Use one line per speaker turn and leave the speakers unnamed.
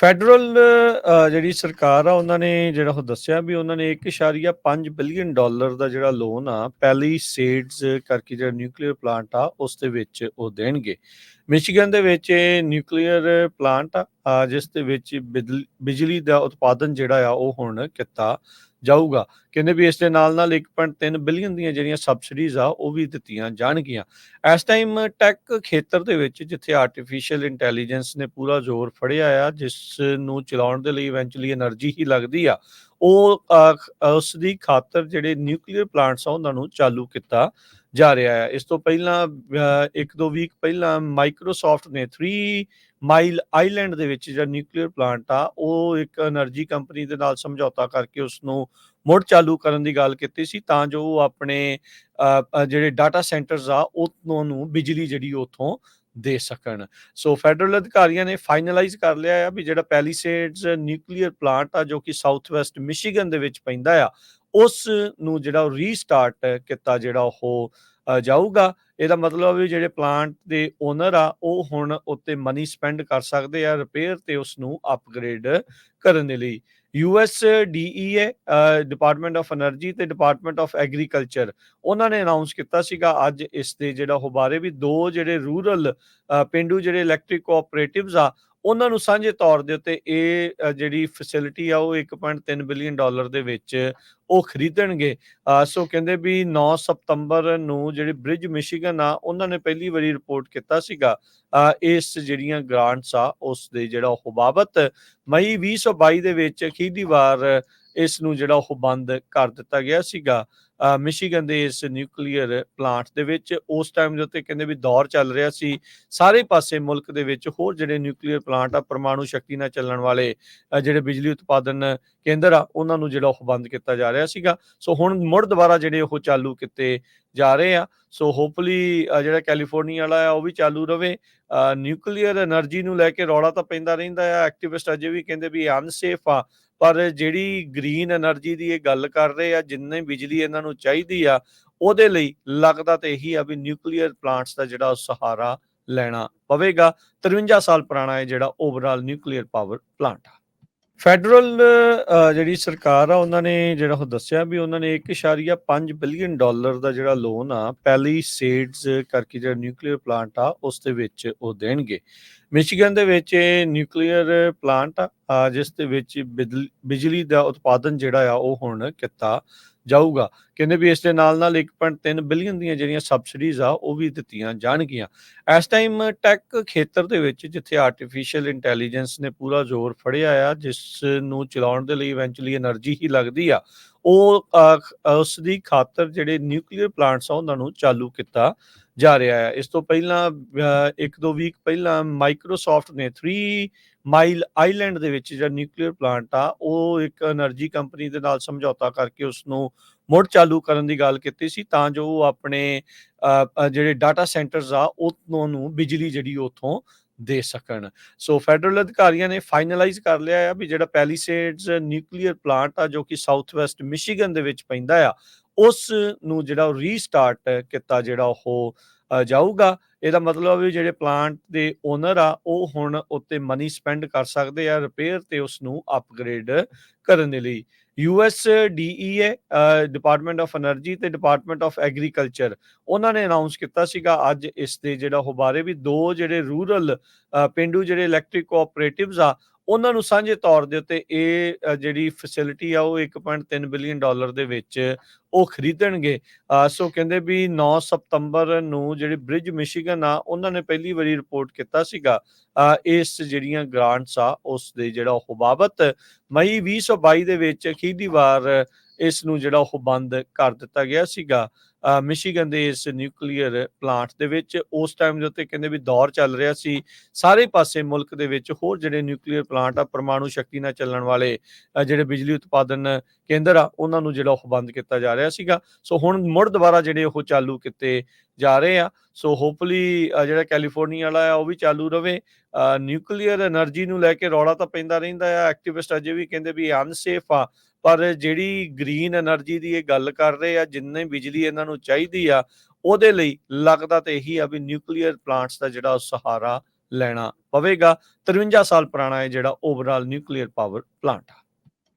Federal ਜਿਹੜੀ ਸਰਕਾਰ ਆ, ਉਹਨਾਂ ਨੇ ਜਿਹੜਾ ਉਹ ਦੱਸਿਆ ਵੀ ਉਹਨਾਂ ਨੇ 1.5 ਬਿਲੀਅਨ ਡਾਲਰ ਦਾ ਜਿਹੜਾ ਲੋਨ ਆ, ਪੈਲੀਸੇਡਸ ਕਰਕੇ ਜਿਹੜਾ ਨਿਊਕਲੀਅਰ ਪਲਾਂਟ ਆ, ਉਸ ਦੇ ਵਿੱਚ ਉਹ ਦੇਣਗੇ। ਮਿਸ਼ੀਗਨ ਦੇ ਵਿੱਚ ਇਹ ਨਿਊਕਲੀਅਰ ਪਲਾਂਟ ਆ ਜਿਸ ਦੇ ਵਿੱਚ ਬਿਜਲ- ਬਿਜਲੀ ਦਾ ਉਤਪਾਦਨ ਜਿਹੜਾ ਆ, ਉਹ ਹੁਣ ਕੀਤਾ ਜਾਊਗਾ। ਕਹਿੰਦੇ ਵੀ ਇਸ ਦੇ ਨਾਲ ਨਾਲ 1.3 ਬਿਲੀਅਨ ਦੀਆਂ ਜਿਹੜੀਆਂ ਸਬਸਿਡੀਜ਼ ਆ, ਉਹ ਵੀ ਦਿੱਤੀਆਂ ਜਾਣਗੀਆਂ। ਇਸ ਟਾਈਮ ਟੈਕ ਖੇਤਰ ਦੇ ਵਿੱਚ ਜਿੱਥੇ ਆਰਟੀਫੀਸ਼ੀਅਲ ਇੰਟੈਲੀਜੈਂਸ ਨੇ ਪੂਰਾ ਜ਼ੋਰ ਫੜਿਆ ਆ, ਜਿਸ ਨੂੰ ਚਲਾਉਣ ਦੇ ਲਈ ਇਵੈਂਚੁਅਲੀ એનર્ਜੀ ਹੀ ਲੱਗਦੀ ਆ, ਉਹ ਉਸ ਦੀ ਖਾਤਰ ਜਿਹੜੇ ਨਿਊਕਲੀਅਰ ਪਲਾਂਟਸ ਆ, ਉਹਨਾਂ ਨੂੰ ਚਾਲੂ ਕੀਤਾ ਜਾ ਰਿਹਾ ਹੈ ਇਸ ਤੋਂ ਪਹਿਲਾਂ ਇੱਕ ਦੋ ਵੀਕ ਪਹਿਲਾਂ ਮਾਈਕਰੋਸਾਫਟ ਨੇ 3 ਮਾਈਲ ਆਈਲੈਂਡ ਦੇ ਵਿੱਚ ਜਿਹੜਾ ਨਿਊਕਲੀਅਰ ਪਲਾਂਟ ਆ, ਉਹ ਇੱਕ એનર્ਜੀ ਕੰਪਨੀ ਦੇ ਨਾਲ ਸਮਝੌਤਾ ਕਰਕੇ ਉਸ ਨੂੰ ਮੁੜ ਚਾਲੂ ਕਰਨ ਦੀ ਗੱਲ ਕੀਤੀ ਸੀ, ਤਾਂ ਜੋ ਉਹ ਆਪਣੇ ਜਿਹੜੇ ਡਾਟਾ ਸੈਂਟਰਸ ਆ ਉਹਨਾਂ ਨੂੰ ਬਿਜਲੀ ਜਿਹੜੀ ਉਥੋਂ ਦੇ ਸਕਣ। ਸੋ ਫੈਡਰਲ ਅਧਿਕਾਰੀਆਂ ਨੇ ਫਾਈਨਲਾਈਜ਼ ਕਰ ਲਿਆ ਆ ਵੀ ਜਿਹੜਾ ਪੈਲੀਸੇਡਸ ਨਿਊਕਲੀਅਰ ਪਲਾਂਟ ਆ, ਜੋ ਕਿ ਸਾਊਥ ਵੈਸਟ ਮਿਸ਼ੀਗਨ ਦੇ ਵਿੱਚ ਪੈਂਦਾ ਆ, ਉਸ ਨੂੰ ਜਿਹੜਾ ਰੀਸਟਾਰਟ ਕੀਤਾ ਜਿਹੜਾ ਉਹ ਜਾਊਗਾ, ਇਹਦਾ ਮਤਲਬ ਵੀ ਜਿਹੜੇ ਪਲਾਂਟ ਦੇ ਓਨਰ ਆ, ਉਹ ਹੁਣ ਉੱਤੇ ਮਨੀ ਸਪੈਂਡ ਕਰ ਸਕਦੇ ਆ ਰਿਪੇਅਰ ਤੇ ਉਸ ਨੂੰ ਅਪਗ੍ਰੇਡ ਕਰਨ ਦੇ ਲਈ। US DEA department of energy ਤੇ ਡਿਪਾਰਟਮੈਂਟ ਆਫ ਐਗਰੀਕਲਚਰ ਉਹਨਾਂ ਨੇ ਅਨਾਉਂਸ ਕੀਤਾ ਸੀਗਾ, ਅੱਜ ਇਸ ਦੇ ਜਿਹੜਾ ਹੁਬਾਰੇ ਵੀ ਦੋ ਜਿਹੜੇ ਰੂਰਲ ਪਿੰਡੂ ਜਿਹੜੇ ਇਲੈਕਟ੍ਰਿਕ ਕੋਆਪਰੇਟਿਵਸ ਆ ਉਹਨਾਂ ਨੂੰ ਸਾਂਝੇ ਤੌਰ ਦੇ ਉੱਤੇ ਇਹ ਜਿਹੜੀ ਫੈਸਿਲਿਟੀ ਆ ਉਹ 1.3 ਬਿਲੀਅਨ ਡਾਲਰ ਦੇ ਵਿੱਚ ਉਹ ਖਰੀਦਣਗੇ। ਸੋ ਕਹਿੰਦੇ ਵੀ 9 ਸਤੰਬਰ ਨੂੰ ਜਿਹੜੀ ਬ੍ਰਿਜ ਮਿਸ਼ੀਗਨ ਆ, ਉਹਨਾਂ ਨੇ ਪਹਿਲੀ ਵਾਰੀ ਰਿਪੋਰਟ ਕੀਤਾ ਸੀਗਾ। ਇਸ ਜਿਹੜੀਆਂ ਗ੍ਰਾਂਟਸ ਆ, ਉਸ ਦੇ ਜਿਹੜਾ ਉਹ ਬਾਬਤ ਮਈ 2022 ਦੇ ਵਿੱਚ ਅਖੀਰਲੀ ਵਾਰ ਇਸ ਨੂੰ ਜਿਹੜਾ ਉਹ ਬੰਦ ਕਰ ਦਿੱਤਾ ਗਿਆ ਸੀਗਾ। ਮਿਸ਼ੀਗਨ ਦੇ ਇਸ ਨਿਊਕਲੀਅਰ ਪਲਾਂਟ ਦੇ ਵਿੱਚ ਉਸ ਟਾਈਮ ਦੇ ਉੱਤੇ ਕਹਿੰਦੇ ਵੀ ਦੌਰ ਚੱਲ ਰਿਹਾ ਸੀ। ਸਾਰੇ ਪਾਸੇ ਮੁਲਕ ਦੇ ਵਿੱਚ ਹੋਰ ਜਿਹੜੇ ਨਿਊਕਲੀਅਰ ਪਲਾਂਟ ਆ, ਪਰਮਾਣੂ ਸ਼ਕਤੀ ਨਾਲ ਚੱਲਣ ਵਾਲੇ ਜਿਹੜੇ ਬਿਜਲੀ ਉਤਪਾਦਨ ਕੇਂਦਰ ਆ, ਉਹਨਾਂ ਨੂੰ ਜਿਹੜਾ ਉਹ ਬੰਦ ਕੀਤਾ ਜਾ ਰਿਹਾ ਸੀਗਾ। ਸੋ ਹੁਣ ਮੁੜ ਦੁਬਾਰਾ ਜਿਹੜੇ ਉਹ ਚਾਲੂ ਕੀਤੇ ਜਾ ਰਹੇ ਆ। ਸੋ ਹੋਪਫੁਲੀ ਜਿਹੜਾ ਕੈਲੀਫੋਰਨੀਆ ਵਾਲਾ ਆ, ਉਹ ਵੀ ਚਾਲੂ ਰਵੇ। ਨਿਊਕਲੀਅਰ એનર્ਜੀ ਨੂੰ ਲੈ ਕੇ ਰੌਲਾ ਤਾਂ ਪੈਂਦਾ ਰਹਿੰਦਾ ਆ। ਐਕਟੀਵਿਸਟ ਅਜੇ ਵੀ ਕਹਿੰਦੇ ਵੀ ਅਨਸੇਫ ਆ। ਪਰ ਜਿਹੜੀ ਗ੍ਰੀਨ એનર્ਜੀ ਦੀ ਇਹ ਗੱਲ ਕਰ ਰਹੇ ਆ, ਜਿੰਨੇ ਬਿਜਲੀ ਇਹਨਾਂ ਨੂੰ ਚਾਹੀਦੀ ਆ, ਉਹਦੇ ਲਈ ਲੱਗਦਾ ਤੇ ਇਹੀ ਆ ਵੀ ਨਿਊਕਲੀਅਰ ਪਲਾਂਟਸ ਦਾ ਜਿਹੜਾ ਸਹਾਰਾ ਲੈਣਾ ਪਵੇਗਾ। 53 ਸਾਲ ਪੁਰਾਣਾ ਇਹ ਜਿਹੜਾ ਓਵਰਆਲ ਨਿਊਕਲੀਅਰ ਪਾਵਰ ਪਲਾਂਟ ਆ। ਫੈਡਰਲ ਜਿਹੜੀ ਸਰਕਾਰ ਆ, ਉਹਨਾਂ ਨੇ ਜਿਹੜਾ ਉਹ ਦੱਸਿਆ ਵੀ ਉਹਨਾਂ ਨੇ 1.5 ਬਿਲੀਅਨ ਡਾਲਰ ਦਾ ਜਿਹੜਾ ਲੋਨ ਆ, ਪੈਲੀਸੇਡਸ ਕਰਕੇ ਜਿਹੜਾ ਨਿਊਕਲੀਅਰ ਪਲਾਂਟ ਆ, ਉਸ ਦੇ ਵਿੱਚ ਉਹ ਦੇਣਗੇ। ਮਿਸ਼ੀਗਨ ਦੇ ਵਿੱਚ ਇਹ ਨਿਊਕਲੀਅਰ ਪਲਾਂਟ ਆ, ਜਿਸ ਦੇ ਵਿੱਚ ਬਿਜਲ- ਬਿਜਲੀ ਦਾ ਉਤਪਾਦਨ ਜਿਹੜਾ ਆ, ਉਹ ਹੁਣ ਕੀਤਾ ਜਾਊਗਾ। ਕਹਿੰਦੇ ਵੀ ਇਸ ਦੇ ਨਾਲ ਨਾਲ 1.3 ਬਿਲੀਅਨ ਦੀਆਂ ਜਿਹੜੀਆਂ ਸਬਸਿਡੀਜ਼ ਆ, ਉਹ ਵੀ ਦਿੱਤੀਆਂ ਜਾਣਗੀਆਂ। ਇਸ ਟਾਈਮ ਟੈਕ ਖੇਤਰ ਦੇ ਵਿੱਚ ਜਿੱਥੇ ਆਰਟੀਫੀਸ਼ੀਅਲ ਇੰਟੈਲੀਜੈਂਸ ਨੇ ਪੂਰਾ ਜ਼ੋਰ ਫੜਿਆ ਆ, ਜਿਸ ਨੂੰ ਚਲਾਉਣ ਦੇ ਲਈ ਇਵੈਂਚੁਅਲੀ એનર્ਜੀ ਹੀ ਲੱਗਦੀ ਆ, ਉਹ ਉਸ ਦੀ ਖਾਤਰ ਜਿਹੜੇ ਨਿਊਕਲੀਅਰ ਪਲਾਂਟਸ ਆ, ਉਹਨਾਂ ਨੂੰ ਚਾਲੂ ਕੀਤਾ ਜਾ ਰਿਹਾ ਹੈ ਇਸ ਤੋਂ ਪਹਿਲਾਂ ਇੱਕ ਦੋ ਵੀਕ ਪਹਿਲਾਂ ਮਾਈਕਰੋਸਾਫਟ ਨੇ 3 ਮਾਈਲ ਆਈਲੈਂਡ ਦੇ ਵਿੱਚ ਜਿਹੜਾ ਨਿਊਕਲੀਅਰ ਪਲਾਂਟ ਆ, ਉਹ ਇੱਕ એનર્ਜੀ ਕੰਪਨੀ ਦੇ ਨਾਲ ਸਮਝੌਤਾ ਕਰਕੇ ਉਸ ਨੂੰ ਮੁੜ ਚਾਲੂ ਕਰਨ ਦੀ ਗੱਲ ਕੀਤੀ ਸੀ, ਤਾਂ ਜੋ ਉਹ ਆਪਣੇ ਜਿਹੜੇ ਡਾਟਾ ਸੈਂਟਰਸ ਆ ਉਹਨਾਂ ਨੂੰ ਬਿਜਲੀ ਜਿਹੜੀ ਉਥੋਂ ਦੇ ਸਕਣ। ਸੋ ਫੈਡਰਲ ਅਧਿਕਾਰੀਆਂ ਨੇ ਫਾਈਨਲਾਈਜ਼ ਕਰ ਲਿਆ ਆ ਵੀ ਜਿਹੜਾ ਪੈਲੀਸੇਡਸ ਨਿਊਕਲੀਅਰ ਪਲਾਂਟ ਆ, ਜੋ ਕਿ ਸਾਊਥ ਵੈਸਟ ਮਿਸ਼ੀਗਨ ਦੇ ਵਿੱਚ ਪੈਂਦਾ ਆ ਉਸ ਨੂੰ ਜਿਹੜਾ ਉਹ ਰੀਸਟਾਰਟ ਕੀਤਾ ਜਿਹੜਾ ਉਹ ਜਾਊਗਾ। ਇਹਦਾ ਮਤਲਬ ਵੀ ਜਿਹੜੇ ਪਲਾਂਟ ਦੇ ਓਨਰ ਆ, ਉਹ ਹੁਣ ਉੱਤੇ ਮਨੀ ਸਪੈਂਡ ਕਰ ਸਕਦੇ ਆ ਰਿਪੇਅਰ ਤੇ ਉਸ ਨੂੰ ਅਪਗ੍ਰੇਡ ਕਰਨ ਦੇ ਲਈ। US DEA department of energy ਤੇ ਡਿਪਾਰਟਮੈਂਟ ਆਫ ਐਗਰੀਕਲਚਰ ਉਹਨਾਂ ਨੇ ਅਨਾਉਂਸ ਕੀਤਾ ਸੀਗਾ ਅੱਜ ਇਸ ਦੇ ਜਿਹੜਾ ਉਹ ਬਾਰੇ ਵੀ ਦੋ ਜਿਹੜੇ ਰੂਰਲ ਪਿੰਡੂ ਜਿਹੜੇ ਇਲੈਕਟ੍ਰਿਕ ਕੋਆਪਰੇਟਿਵਸ ਆ ਉਹਨਾਂ ਨੂੰ ਸਾਂਝੇ ਤੌਰ ਦੇ ਉੱਤੇ ਇਹ ਜਿਹੜੀ ਫੈਸਿਲਿਟੀ ਆ ਉਹ 1.3 ਬਿਲੀਅਨ ਡਾਲਰ ਦੇ ਵਿੱਚ ਉਹ ਖਰੀਦਣਗੇ। ਸੋ ਕਹਿੰਦੇ ਵੀ 9 ਸਤੰਬਰ ਨੂੰ ਜਿਹੜੇ ਬ੍ਰਿਜ ਮਿਸ਼ੀਗਨ ਆ, ਉਹਨਾਂ ਨੇ ਪਹਿਲੀ ਵਾਰੀ ਰਿਪੋਰਟ ਕੀਤਾ ਸੀਗਾ। ਇਸ ਜਿਹੜੀਆਂ ਗ੍ਰਾਂਟਸ ਆ, ਉਸ ਦੇ ਜਿਹੜਾ ਉਹ ਬਾਬਤ ਮਈ 2022 ਦੇ ਵਿੱਚ ਅਖੀਰਲੀ ਵਾਰ ਇਸ ਨੂੰ ਜਿਹੜਾ ਉਹ ਬੰਦ ਕਰ ਦਿੱਤਾ ਗਿਆ ਸੀਗਾ। ਮਿਸ਼ੀਗਨ ਦੇ ਇਸ ਨਿਊਕਲੀਅਰ ਪਲਾਂਟ ਦੇ ਵਿੱਚ ਉਸ ਟਾਈਮ ਦੇ ਉੱਤੇ ਕਹਿੰਦੇ ਵੀ ਦੌਰ ਚੱਲ ਰਿਹਾ ਸੀ। ਸਾਰੇ ਪਾਸੇ ਮੁਲਕ ਦੇ ਵਿੱਚ ਹੋਰ ਜਿਹੜੇ ਨਿਊਕਲੀਅਰ ਪਲਾਂਟ ਆ, ਪਰਮਾਣੂ ਸ਼ਕਤੀ ਨਾਲ ਚੱਲਣ ਵਾਲੇ ਜਿਹੜੇ ਬਿਜਲੀ ਉਤਪਾਦਨ ਕੇਂਦਰ ਆ, ਉਹਨਾਂ ਨੂੰ ਜਿਹੜਾ ਉਹ ਬੰਦ ਕੀਤਾ ਜਾ ਰਿਹਾ ਸੀਗਾ। ਸੋ ਹੁਣ ਮੁੜ ਦੁਬਾਰਾ ਜਿਹੜੇ ਉਹ ਚਾਲੂ ਕੀਤੇ ਜਾ ਰਹੇ ਆ। ਸੋ ਹੋਪਫੁਲੀ ਜਿਹੜਾ ਕੈਲੀਫੋਰਨੀਆ ਵਾਲਾ ਆ, ਉਹ ਵੀ ਚਾਲੂ ਰਵੇ। ਨਿਊਕਲੀਅਰ એનર્ਜੀ ਨੂੰ ਲੈ ਕੇ ਰੌਲਾ ਤਾਂ ਪੈਂਦਾ ਰਹਿੰਦਾ ਆ। ਐਕਟੀਵਿਸਟ ਅਜੇ ਵੀ ਕਹਿੰਦੇ ਵੀ ਅਨਸੇਫ ਆ। ਪਰ ਜਿਹੜੀ ਗ੍ਰੀਨ એનર્ਜੀ ਦੀ ਇਹ ਗੱਲ ਕਰ ਰਹੇ ਆ, ਜਿੰਨੇ ਬਿਜਲੀ ਇਹਨਾਂ ਨੂੰ ਚਾਹੀਦੀ ਆ, ਉਹਦੇ ਲਈ ਲੱਗਦਾ ਤੇ ਇਹੀ ਆ ਵੀ ਨਿਊਕਲੀਅਰ ਪਲਾਂਟਸ ਦਾ ਜਿਹੜਾ ਸਹਾਰਾ ਲੈਣਾ ਪਵੇਗਾ। 53 ਸਾਲ ਪੁਰਾਣਾ ਹੈ ਜਿਹੜਾ ਓਵਰਆਲ ਨਿਊਕਲੀਅਰ ਪਾਵਰ ਪਲਾਂਟ